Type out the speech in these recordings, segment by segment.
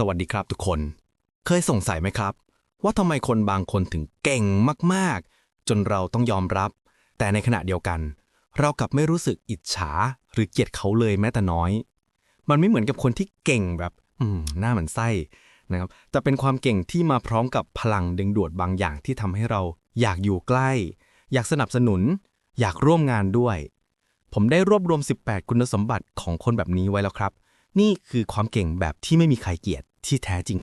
สวัสดีครับทุกคน เคยสงสัยไหมครับ ว่าทำไมคนบางคนถึงเก่งมาก ๆ จนเราต้องยอมรับ แต่ในขณะเดียวกัน เรากลับไม่รู้สึกอิจฉาหรือเกลียดเขาเลยแม้แต่น้อย มันไม่เหมือนกับคนที่เก่งแบบ อืมหน้าเหมือนไส้นะครับแต่เป็นความเก่งที่มาพร้อมกับพลังดึงดูดบางอย่างที่ทำให้เราอยากอยู่ใกล้ อยากสนับสนุน อยากร่วมงานด้วย ผมได้รวบรวม 18 คุณสมบัติของคนแบบนี้ไว้แล้วครับ นี่คือความเก่งแบบที่ไม่มีใครเกลียดที่แท้จริง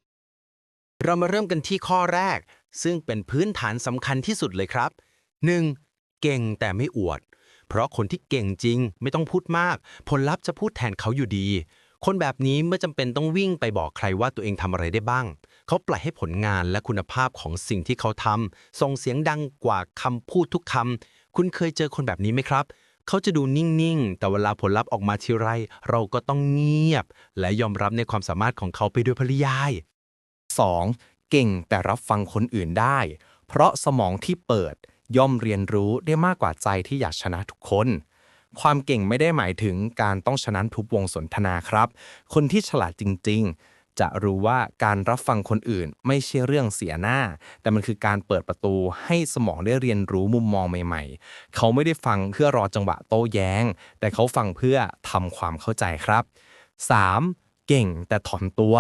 เรามาเริ่มกันที่ข้อแรก ซึ่งเป็นพื้นฐานสำคัญที่สุดเลยครับ 1. เก่งแต่ไม่อวด เพราะคนที่เก่งจริงไม่ต้องพูดมาก ผลลัพธ์จะพูดแทนเขาอยู่ดี คนแบบนี้เมื่อจำเป็นต้องวิ่งไปบอกใครว่าตัวเองทำอะไรได้บ้าง เขาปล่อยให้ผลงานและคุณภาพของสิ่งที่เขาทำส่งเสียงดังกว่าคำพูดทุกคำคุณเคยเจอคนแบบนี้ไหมครับ เขาจะดูนิ่ง ๆ แต่เวลาผลลัพธ์ออกมาทีไร เราก็ต้องเงียบ และยอมรับในความสามารถของเขาไปด้วยปริยาย 2. เก่งแต่รับฟังคนอื่นได้ เพราะสมองที่เปิดย่อมเรียนรู้ได้มากกว่าใจที่อยากชนะทุกคน ความเก่งไม่ได้หมายถึงการต้องชนะทุกวงสนทนาครับ คนที่ฉลาดจริง ๆ จะรู้ว่าการรับฟังคนอื่น ไม่ใช่เรื่องเสียหน้า แต่มันคือการเปิดประตูให้สมองได้เรียนรู้มุมมองใหม่ ๆ เขาไม่ได้ฟังเพื่อรอจังหวะโต้แย้ง แต่เขาฟังเพื่อทำความเข้าใจครับ 3. เก่งแต่ถ่อมตัว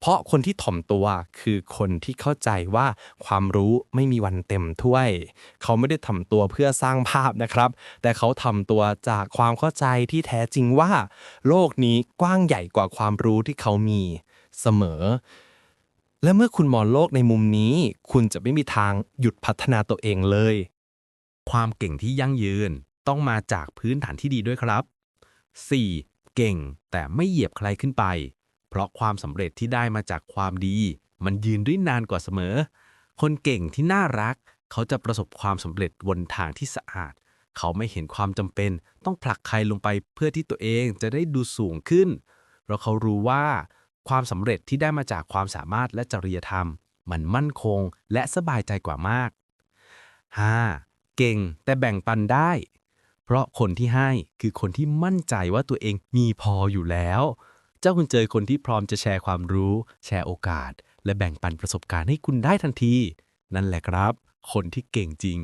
เพราะคนที่ถ่อมตัวคือคนที่เข้าใจว่าความรู้ไม่มีวันเต็มถ้วย เขาไม่ได้ทำตัวเพื่อสร้างภาพนะครับ แต่เขาทำตัวจากความเข้าใจที่แท้จริงว่า โลกนี้กว้างใหญ่กว่าความรู้ที่เขามี เสมอ และเมื่อคุณมองโลกในมุมนี้ คุณจะไม่มีทางหยุดพัฒนาตัวเองเลย ความเก่งที่ยั่งยืนต้องมาจากพื้นฐานที่ดีด้วยครับ 4. เก่งแต่ไม่เหยียบใครขึ้นไป เพราะความสำเร็จที่ได้มาจากความดี มันยืนได้นานกว่าเสมอ คนเก่งที่น่ารัก เขาจะประสบความสำเร็จบนทางที่สะอาด เขาไม่เห็นความจำเป็น ต้องผลักใครลงไปเพื่อที่ตัวเองจะได้ดูสูงขึ้น เพราะเขารู้ว่า ความสำเร็จที่ได้มาจากความสามารถและจริยธรรม มันมั่นคงและสบายใจกว่ามาก 5. เก่งแต่แบ่งปันได้ เพราะคนที่ให้คือคนที่มั่นใจว่าตัวเองมีพออยู่แล้ว เจ้าคุณเจอคนที่พร้อมจะแชร์ความรู้ แชร์โอกาส และแบ่งปันประสบการณ์ให้คุณได้ทันที นั่นแหละครับ คนที่เก่งจริง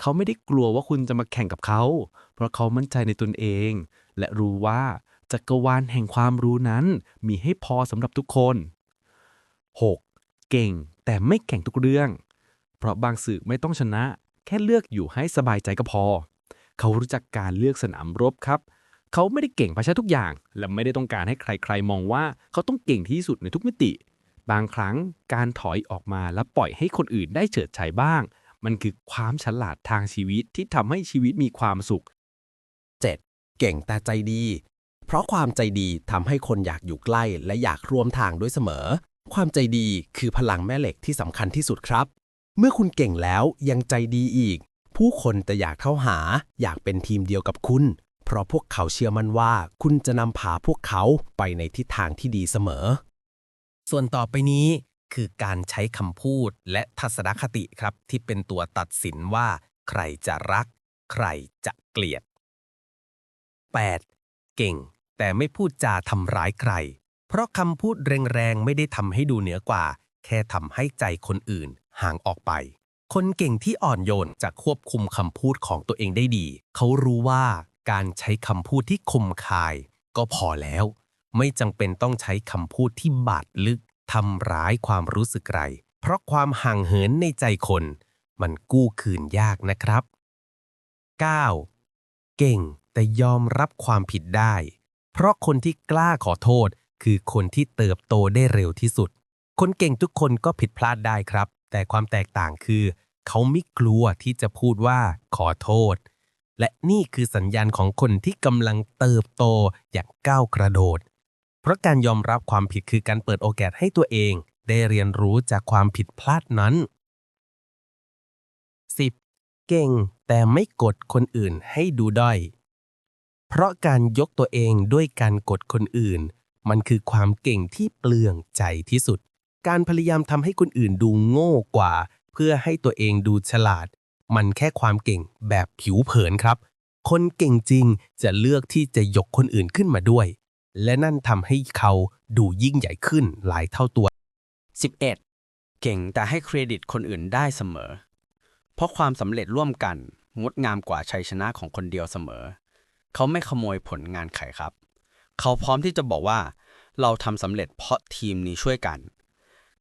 เขาไม่ได้กลัวว่าคุณจะมาแข่งกับเขา เพราะเขามั่นใจในตนเอง และรู้ว่า จักรวาลแห่งความรู้นั้น มีให้พอสำหรับทุกคน 6. เก่งแต่ไม่แข่งทุกเรื่อง เพราะบางสื่อไม่ต้องชนะ แค่เลือกอยู่ให้สบายใจก็พอ เขารู้จักการเลือกสนามรบครับ เขาไม่ได้เก่งไปใช้ทุกอย่าง และไม่ได้ต้องการให้ใครๆ มองว่าเขาต้องเก่งที่สุดในทุกมิติ บางครั้งการถอยออกมาและปล่อยให้คนอื่นได้เฉิดฉายบ้าง มันคือความฉลาดทางชีวิตที่ทำให้ชีวิตมีความสุข 7. เก่งแต่ใจดี เพราะความใจดีทำให้คนอยากอยู่ใกล้และอยากร่วมทางด้วยเสมอ ความใจดีคือพลังแม่เหล็กที่สำคัญที่สุดครับ เมื่อคุณเก่งแล้วยังใจดีอีก ผู้คนจะอยากเข้าหา อยากเป็นทีมเดียวกับคุณ เพราะพวกเขาเชื่อมั่นว่า คุณจะนำพาพวกเขาไปในทิศทางที่ดีเสมอ ส่วนต่อไปนี้คือการใช้คำพูดและทัศนคติครับ ที่เป็นตัวตัดสินว่า ใครจะรัก ใครจะเกลียด 8. เก่ง แต่ไม่พูดจาทำร้ายใคร เพราะคำพูดแรงๆ ไม่ได้ทำให้ดูเหนือกว่า แค่ทำให้ใจคนอื่นห่างออกไป คนเก่งที่อ่อนโยนจะควบคุมคำพูดของตัวเองได้ดี เขารู้ว่าการใช้คำพูดที่คมคาย ก็พอแล้ว ไม่จำเป็นต้องใช้คำพูดที่บาดลึกทำร้ายความรู้สึกไร เพราะความห่างเหินในใจคน มันกู้คืนยากนะครับ 9. เก่งแต่ยอมรับความผิดได้ เพราะคนที่กล้าขอโทษ คือคนที่เติบโตได้เร็วที่สุด คนเก่งทุกคนก็ผิดพลาดได้ครับ แต่ความแตกต่างคือ เขาไม่กลัวที่จะพูดว่าขอโทษ และนี่คือสัญญาณของคนที่กำลังเติบโตอย่างก้าวกระโดด เพราะการยอมรับความผิดคือการเปิดโอกาสให้ตัวเอง ได้เรียนรู้จากความผิดพลาดนั้น 10. เก่งแต่ไม่กดคนอื่นให้ดูด้อย เพราะการยกตัวเองด้วยการกดคนอื่น มันคือความเก่งที่เปลืองใจที่สุด การพยายามทำให้คนอื่นดูโง่กว่า เพื่อให้ตัวเองดูฉลาด มันแค่ความเก่งแบบผิวเผินครับ คนเก่งจริงจะเลือกที่จะยกคนอื่นขึ้นมาด้วย และนั่นทำให้เขาดูยิ่งใหญ่ขึ้นหลายเท่าตัว 11 เก่งแต่ให้เครดิตคนอื่นได้เสมอ เพราะความสำเร็จร่วมกันงดงามกว่าชัยชนะของคนเดียวเสมอ เขาไม่ขโมยผลงานใครครับ เขาพร้อมที่จะบอกว่า เราทำสำเร็จเพราะทีมนี้ช่วยกัน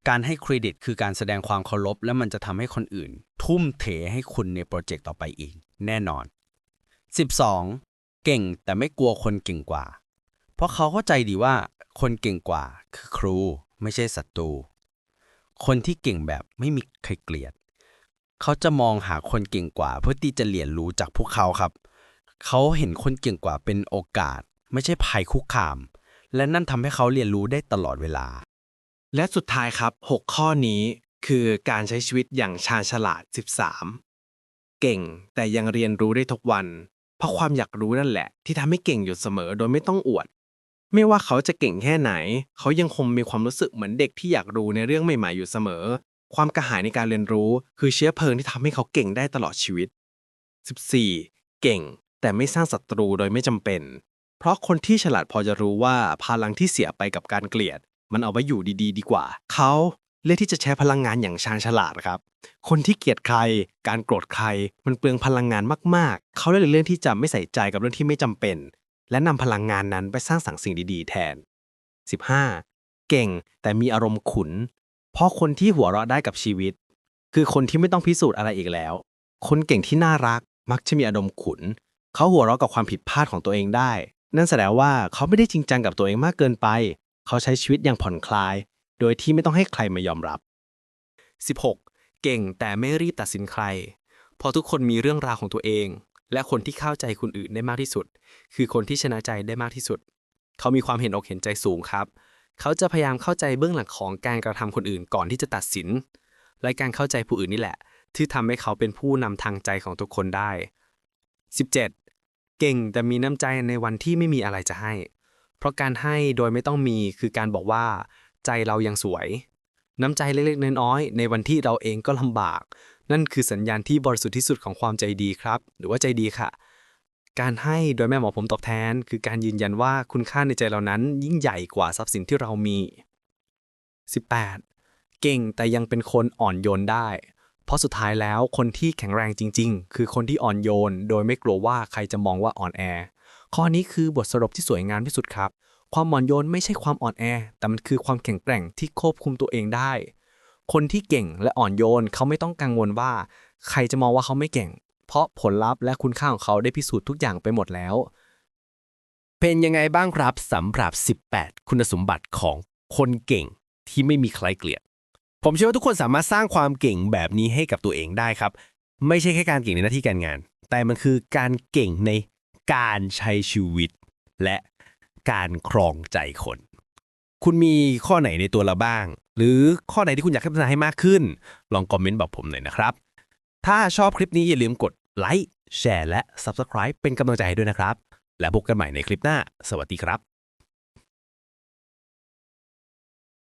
การให้เครดิตคือการแสดงความเคารพ และมันจะทำให้คนอื่น ทุ่มเทให้คุณในโปรเจกต์ต่อไปอีก แน่นอน 12. เก่งแต่ไม่กลัวคนเก่งกว่า เพราะเขาเข้าใจดีว่าคนเก่งกว่าคือครูไม่ใช่ศัตรู คนที่เก่งแบบไม่มีใครเกลียด เขาจะมองหาคนเก่งกว่าเพื่อที่จะเรียนรู้จากพวกเขาครับ เขาเห็นคนเก่งกว่าเป็นโอกาส ไม่ใช่ภัยคุกคาม และนั่นทำให้เขาเรียนรู้ได้ตลอดเวลา และสุดท้ายครับ 6 ข้อนี้คือการใช้ชีวิตอย่างชาญฉลาด 13 เก่งแต่ยังเรียนรู้ได้ทุกวัน เพราะความอยากรู้นั่นแหละ ที่ทำให้เก่งอยู่เสมอโดยไม่ต้องอวด ไม่ว่าเขาจะเก่งแค่ไหน เขายังคงมีความรู้สึกเหมือนเด็กที่อยากรู้ในเรื่องใหม่ๆอยู่เสมอ ความกระหายในการเรียนรู้ คือเชื้อเพลิงที่ทำให้เขาเก่งได้ตลอดชีวิต 14. เก่ง แต่ไม่สร้างศัตรูโดยไม่จำเป็น เพราะคนที่ฉลาดพอจะรู้ว่าพลังที่เสียไปกับการเกลียด มันเอาไว้อยู่ดี ๆ ดีกว่า เขาเลือกที่จะใช้พลังงานอย่างชาญฉลาดครับ คนที่เกลียดใคร การโกรธใคร มันเปลืองพลังงานมากๆ เขาเลยเลือกที่จะไม่ใส่ใจกับเรื่องที่ไม่จำเป็น และนำพลังงานนั้นไปสร้างสรรค์สิ่งดีๆ แทน 15. เก่งแต่มีอารมณ์ขุน เพราะคนที่หัวเราะได้กับชีวิต คือคนที่ไม่ต้องพิสูจน์อะไรอีกแล้ว คนเก่งที่น่ารักมักจะมีอารมณ์ขุน เขาหัวเราะกับความผิดพลาดของตัวเองได้ นั่นแสดงว่าเขาไม่ได้จริงจังกับตัวเองมากเกินไป เขาใช้ชีวิตอย่างผ่อนคลาย โดยที่ไม่ต้องให้ใครมายอมรับ 16. เก่งแต่ไม่รีบตัดสินใครเพราะทุกคนมีเรื่องราวของตัวเอง และคนที่เข้าใจคนอื่นได้มากที่สุด คือคนที่ชนะใจได้มากที่สุด เขามีความเห็นอกเห็นใจสูงครับ เขาจะพยายามเข้าใจเบื้องหลังของการกระทำคนอื่นก่อนที่จะตัดสิน และการเข้าใจผู้อื่นนี่แหละ ที่ทำให้เขาเป็นผู้นำทางใจของทุกคนได้ 17. เก่งแต่มีน้ำใจในวันที่ไม่มีอะไรจะให้ เพราะการให้โดยไม่ต้องมีคือการบอกว่า ใจเรายังสวย น้ำใจเล็กๆน้อยๆในวันที่เราเองก็ลำบาก นั่นคือสัญญาณที่บริสุทธิ์ที่สุดของความใจดีครับ หรือว่าใจดีค่ะ การให้โดยแม่หมอผมตอบแทน คือการยืนยันว่าคุณค่าในใจเรานั้นยิ่งใหญ่กว่าทรัพย์สินที่เรามี 18. เก่งแต่ยังเป็นคนอ่อนโยนได้ เพราะสุดท้ายแล้วคนที่แข็งแรงจริง ๆ คือคนที่อ่อนโยน โดยไม่กลัวว่าใครจะมองว่าอ่อนแอ ข้อนี้คือบทสรุปที่สวยงามที่สุดครับ ความอ่อนโยนไม่ใช่ความอ่อนแอ แต่มันคือความแข็งแกร่งที่ควบคุมตัวเองได้ คนที่เก่งและอ่อนโยนเขาไม่ต้องกังวลว่า ใครจะมองว่าเขาไม่เก่ง เพราะผลลัพธ์และคุณค่าของเขาได้พิสูจน์ทุกอย่างไปหมดแล้ว เป็นยังไงบ้างครับสำหรับ 18 คุณสมบัติของคนเก่งที่ไม่มีใครเกลียด ผมเชื่อว่าทุกคนสามารถสร้างความเก่งแบบนี้ให้กับตัวเองได้ครับ ไม่ใช่แค่การเก่งในหน้าที่การงาน แต่มันคือการเก่งในการใช้ชีวิต และการครองใจคน คุณมีข้อไหนในตัวเราบ้าง หรือข้อไหนที่คุณอยากพัฒนาให้มากขึ้น ลองคอมเมนต์บอกผมหน่อยนะครับ ถ้าชอบคลิปนี้อย่าลืมกดไลค์แชร์และ Subscribe เป็นกำลังใจให้ด้วยนะครับ และพบกันใหม่ในคลิปหน้า สวัสดีครับ